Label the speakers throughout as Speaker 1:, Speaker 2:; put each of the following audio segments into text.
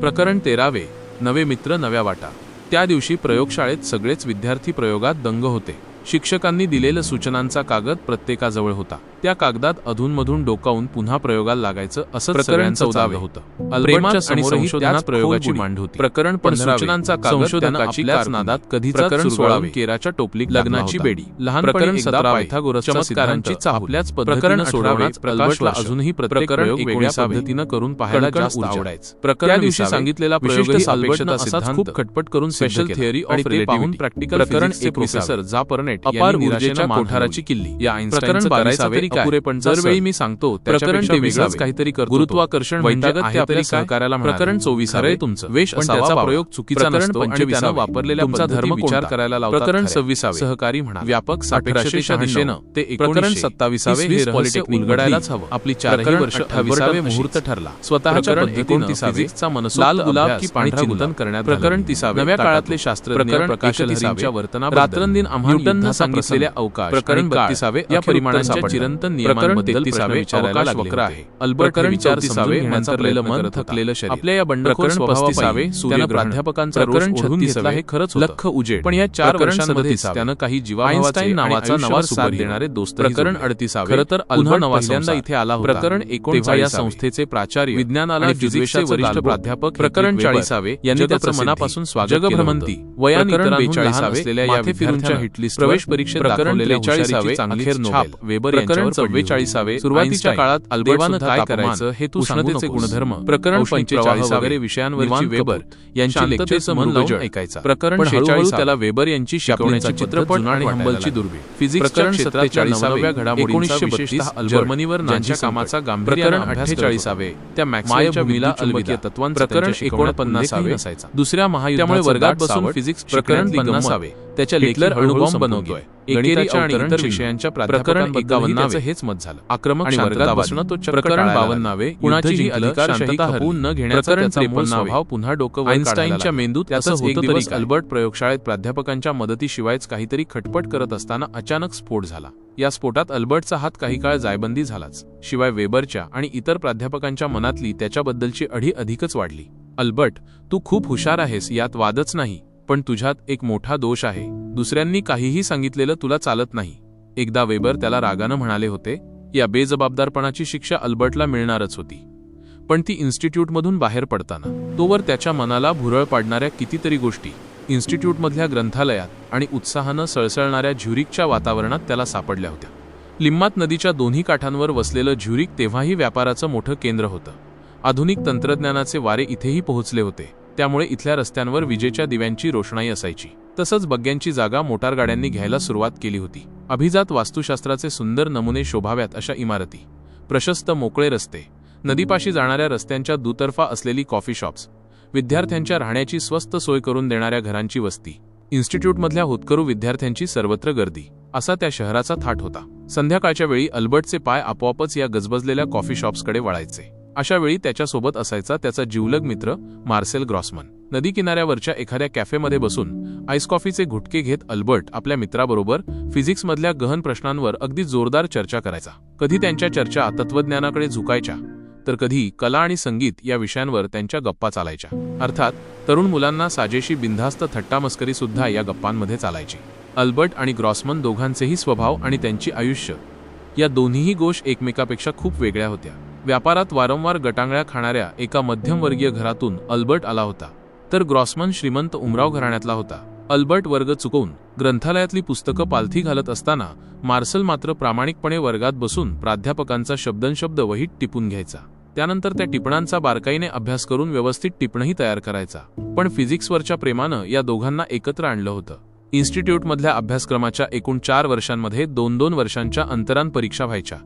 Speaker 1: प्रकरण तेरावे नवे मित्र नव्या वाटा. त्या दिवशी प्रयोगशाळेत सगळेच विद्यार्थी प्रयोगात दंग होते. शिक्षकांनी दिलेलं सूचनांचा कागद प्रत्येकाजवळ होता. त्या कागदात अधूनमधून डोकावून पुन्हा प्रयोगाला लागायचं असं प्रकरणाचं उदाहरण होतं. अल्बर्टच्या समोरही त्याच प्रयोगाची मांड होती. प्रकरण पण सूचनांचा कागद संशोधकाची नादात कधी प्रकरण सोळावे केराच्या टोपलीत लग्नाची बेडी. लहानपणी सतरा पायथागोरसच्या चमत्कारांची आपल्याच प्रकरण सोडावे. प्रकाशला अजूनही प्रत्येक प्रयोग वेगळ्या पद्धतीनं करून पाहायला जास्त आवडायचं. प्रकरण दिवशी सांगितलेला विशिष्ट अल्बर्टनं असाच खूप खटपट करून special theory of relativity practical प्रकरण एक प्रोफेसर जा परनेट अपार ऊर्जेच्या कोठाराची किल्ली या प्रकरण बारायचं अपुरेपण दरवेळी मी सांगतो प्रकरण वेगळंच काहीतरी करतो गुरुत्वाकर्षण आपल्या सहकार्याला प्रकरण चोवीसावे. तुमचं. वेश पण त्याचा प्रयोग चुकीचा नसतो वापरलेल्या तुमचा धर्म विचार करायला लावतात प्रकरण सव्वीसावे. सहकारी म्हणा व्यापक सापेक्षतेच्या दिशेनं ते प्रकरण सत्तावीसावे हे हवं आपली चारही वर्ष अठ्ठावीसावे मुहूर्त ठरला. स्वतःच्या एकोणतीसावे मनसोक्त लाल गुलाब की पांढरा चिंतन करण्यात प्रकरण तिसावे. नव्या काळातले शास्त्रज्ञ प्रकाश लहरींच्या वर्तना रात्रंदिन आम्हा न्यूटननं सांगितलेल्या अवकाश प्रकरण बत्तीसावे या परिमाणांच्या चिरंतन नियमांबद्दल अवकाश वक्र आहे. नंतरलेलं मन थकलेलं शरीर. आपल्या या बंडखोर पस्तीसावे सूर्य प्राध्यापकांचा प्रकरण छत्तीसला हे खरंच लख उजेड. पण या चार वर्षांमध्ये त्यानं काही जीवा आईन्स्टाईन नावाचा नवा साथ देणारे दोस्त प्रकरण अडतीसावे. खरं तर अल्बर्ट पहिल्यांदा इथे आला होता. प्रकरण एकोणीस या संस्थेचे प्राचार्य विज्ञानाला जिज्वेशचे वरिष्ठ प्राध्यापक प्रकरण चाळीसावे यांनी त्याचं मनापासून स्वागत भ्रमंती वयान बेचाळीसावे असलेल्या या हिटलिस्ट प्रवेश परीक्षेत दाखवलेल्या चाळीसावे अखेर नोबेल. वेबर प्रकरण चव्वेचाळीसावे. सुरुवातीच्या काळात अल्बर्टनं काय करायचं हे तू उष्णतेचे गुणधर्म. प्रकरण पंचेचाळीस वगैरे विषयांवरची वेबर यांची लेक्चरचं मन लावून ऐकायचा. प्रकरण शेचाळीस त्याला वेबर यांची शिकवण्याची चित्रपट आणि हंबलची दुर्बीण. फिजिक्स प्रकरण सत्तेचाळीसाव्या घडामोडींचा विशेषतः जर्मनीवर नांच्या कामाचा गांभीर्यानं अठ्ठेचाळीसावे. त्या मॅक्सवेलच्या विला चुंबकीय तत्वांचं प्रकरण एकोणपन्नासावे. असायचा दुसऱ्या महायुद्धामुळे वर्गात बसून फिजिक्स प्रकरण पन्नासावे त्याच्या लेखलर अणुबॉम्ब आणि इतर विषयांच्या प्रकरण एकावन्नावे हेच मत झालं. आक्रमक वर्गात बसणं तो प्रकरण बावन्नावे कुणाचीही न घेण्याचा स्वभाव पुन्हा डोकं आईन्स्टाईनच्या मेंदूत त्याचं होतं तरी अल्बर्ट प्रयोगशाळेत प्राध्यापकांच्या मदतीशिवायच काहीतरी खटपट करत असताना अचानक स्फोट झाला. या स्फोटात अल्बर्टचा हात काही काळ जायबंदी झालाच. शिवाय वेबरच्या आणि इतर प्राध्यापकांच्या मनातली त्याच्याबद्दलची अढी अधिकच वाढली. अल्बर्ट तू खूप हुशार आहेस यात वादच नाही पण तुझ्यात एक मोठा दोष आहे. दुसऱ्यांनी काहीही सांगितलेलं तुला चालत नाही. एकदा वेबर त्याला रागानं म्हणाले होते या बेजबाबदारपणाची शिक्षा अल्बर्टला मिळणारच होती. पण ती इन्स्टिट्यूटमधून बाहेर पडताना. तोवर त्याच्या मनाला भुरळ पाडणाऱ्या कितीतरी गोष्टी इन्स्टिट्यूटमधल्या ग्रंथालयात आणि उत्साहानं सळसळणाऱ्या झ्युरिकच्या वातावरणात त्याला सापडल्या होत्या. लिम्मात नदीच्या दोन्ही काठांवर वसलेलं झ्युरिक तेव्हाही व्यापाराचं मोठं केंद्र होतं. आधुनिक तंत्रज्ञानाचे वारे इथेही पोहोचले होते. त्यामुळे इथल्या रस्त्यांवर विजेच्या दिव्यांची रोषणाई असायची. तसंच बग्ग्यांची जागा मोटारगाड्यांनी घ्यायला सुरुवात केली होती. अभिजात वास्तुशास्त्राचे सुंदर नमुने शोभाव्यात अशा इमारती. प्रशस्त मोकळे रस्ते. नदीपाशी जाणाऱ्या रस्त्यांच्या दुतर्फा असलेली कॉफी शॉप्स. विद्यार्थ्यांच्या राहण्याची स्वस्त सोय करून देणाऱ्या घरांची वस्ती. इन्स्टिट्यूटमधल्या होतकरू विद्यार्थ्यांची सर्वत्र गर्दी. असा त्या शहराचा थाट होता. संध्याकाळच्या वेळी अल्बर्टचे पाय आपोआपच या गजबजलेल्या कॉफी शॉप्सकडे वळायचे. अशा वेळी त्याच्यासोबत असायचा त्याचा जीवलग मित्र मार्सेल ग्रॉसमन. नदी किनाऱ्यावरच्या एखाद्या कॅफेमध्ये बसून आईस कॉफीचे घुटके घेत अल्बर्ट आपल्या मित्राबरोबर फिजिक्समधल्या गहन प्रश्नांवर अगदी जोरदार चर्चा करायचा. कधी त्यांच्या चर्चा तत्वज्ञानाकडे झुकायच्या तर कधी कला आणि संगीत या विषयांवर त्यांच्या गप्पा चालायच्या. अर्थात तरुण मुलांना साजेशी बिनधास्त थट्टामस्करी सुद्धा या गप्पांमध्ये चालायची. अल्बर्ट आणि ग्रॉसमन दोघांचेही स्वभाव आणि त्यांची आयुष्य या दोन्हीही गोष्ट एकमेकापेक्षा खूप वेगळ्या होत्या. व्यापारात वारंवार गटांगळ्या खाणाऱ्या एका मध्यमवर्गीय घरातून अल्बर्ट आला होता. तर ग्रॉसमन श्रीमंत उमराव घराण्यातला होता. अल्बर्ट वर्ग चुकवून ग्रंथालयातली पुस्तकं पालथी घालत असताना मार्सल मात्र प्रामाणिकपणे वर्गात बसून प्राध्यापकांचा शब्दनशब्द वहीत टिपून घ्यायचा. त्यानंतर त्या टिपणांचा बारकाईने अभ्यास करून व्यवस्थित टिपणही तयार करायचा. पण फिजिक्सवरच्या प्रेमानं या दोघांना एकत्र आणलं होतं. इन्स्टिट्यूटमधल्या अभ्यासक्रमाच्या एकूण चार वर्षांमध्ये दोन दोन वर्षांच्या अंतरान परीक्षा व्हायच्या.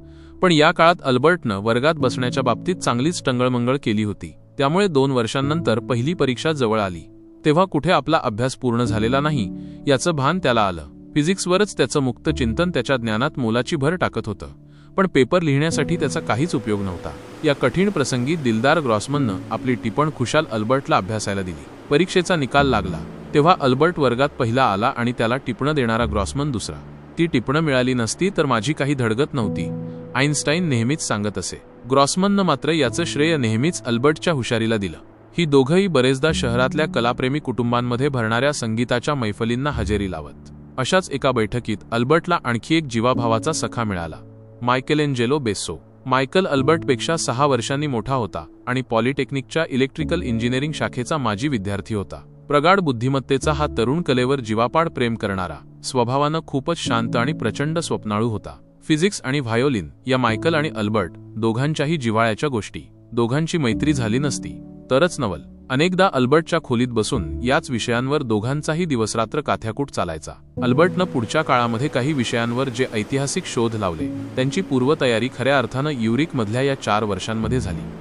Speaker 1: पण या काळात अल्बर्टनं वर्गात बसण्याच्या बाबतीत चांगलीच टंगळमंगळ केली होती. त्यामुळे दोन वर्षांनंतर पहिली परीक्षा जवळ आली. तेव्हा कुठे आपला अभ्यास पूर्ण झालेला नाही याचं भान त्याला आलं. फिजिक्सवरच त्याचं मुक्त चिंतन त्याच्या ज्ञानात मोलाची भर टाकत होतं. पण पेपर लिहिण्यासाठी त्याचा काहीच उपयोग नव्हता. या कठीण प्रसंगी दिलदार ग्रॉसमननं आपली टिपण खुशाल अल्बर्टला अभ्यासायला दिली. परीक्षेचा निकाल लागला. तेव्हा अल्बर्ट वर्गात पहिला आला आणि त्याला टिपणं देणारा ग्रॉसमन दुसरा. ती टिपणं मिळाली नसती तर माझी काही धडगत नव्हती. आईन्स्टाईन नेहमीच सांगत असे. ग्रॉसमननं मात्र याचं श्रेय नेहमीच अल्बर्टच्या हुशारीला दिलं. ही दोघंही बरेचदा शहरातल्या कलाप्रेमी कुटुंबांमध्ये भरणाऱ्या संगीताच्या मैफलींना हजेरी लावत. अशाच एका बैठकीत अल्बर्टला आणखी एक जीवाभावाचा सखा मिळाला. मायकेलेंजेलो बेसो मायकल अल्बर्टपेक्षा सहा वर्षांनी मोठा होता आणि पॉलिटेक्निकच्या इलेक्ट्रिकल इंजिनिअरिंग शाखेचा माजी विद्यार्थी होता. प्रगाढ बुद्धिमत्तेचा हा तरुण कलेवर जीवापाड प्रेम करणारा स्वभावानं खूपच शांत आणि प्रचंड स्वप्नाळू होता. फिजिक्स आणि व्हायोलिन या मायकल आणि अल्बर्ट दोघांच्याही जिव्हाळ्याच्या गोष्टी. दोघांची मैत्री झाली नसती. तरच नवल. अनेकदा अल्बर्टच्या खोलीत बसून याच विषयांवर दोघांचाही दिवसरात्र काथ्याकूट चालायचा. अल्बर्टनं पुढच्या काळामध्ये काही विषयांवर जे ऐतिहासिक शोध लावले त्यांची पूर्वतयारी खऱ्या अर्थानं युरिकमधल्या या चार वर्षांमध्ये झाली.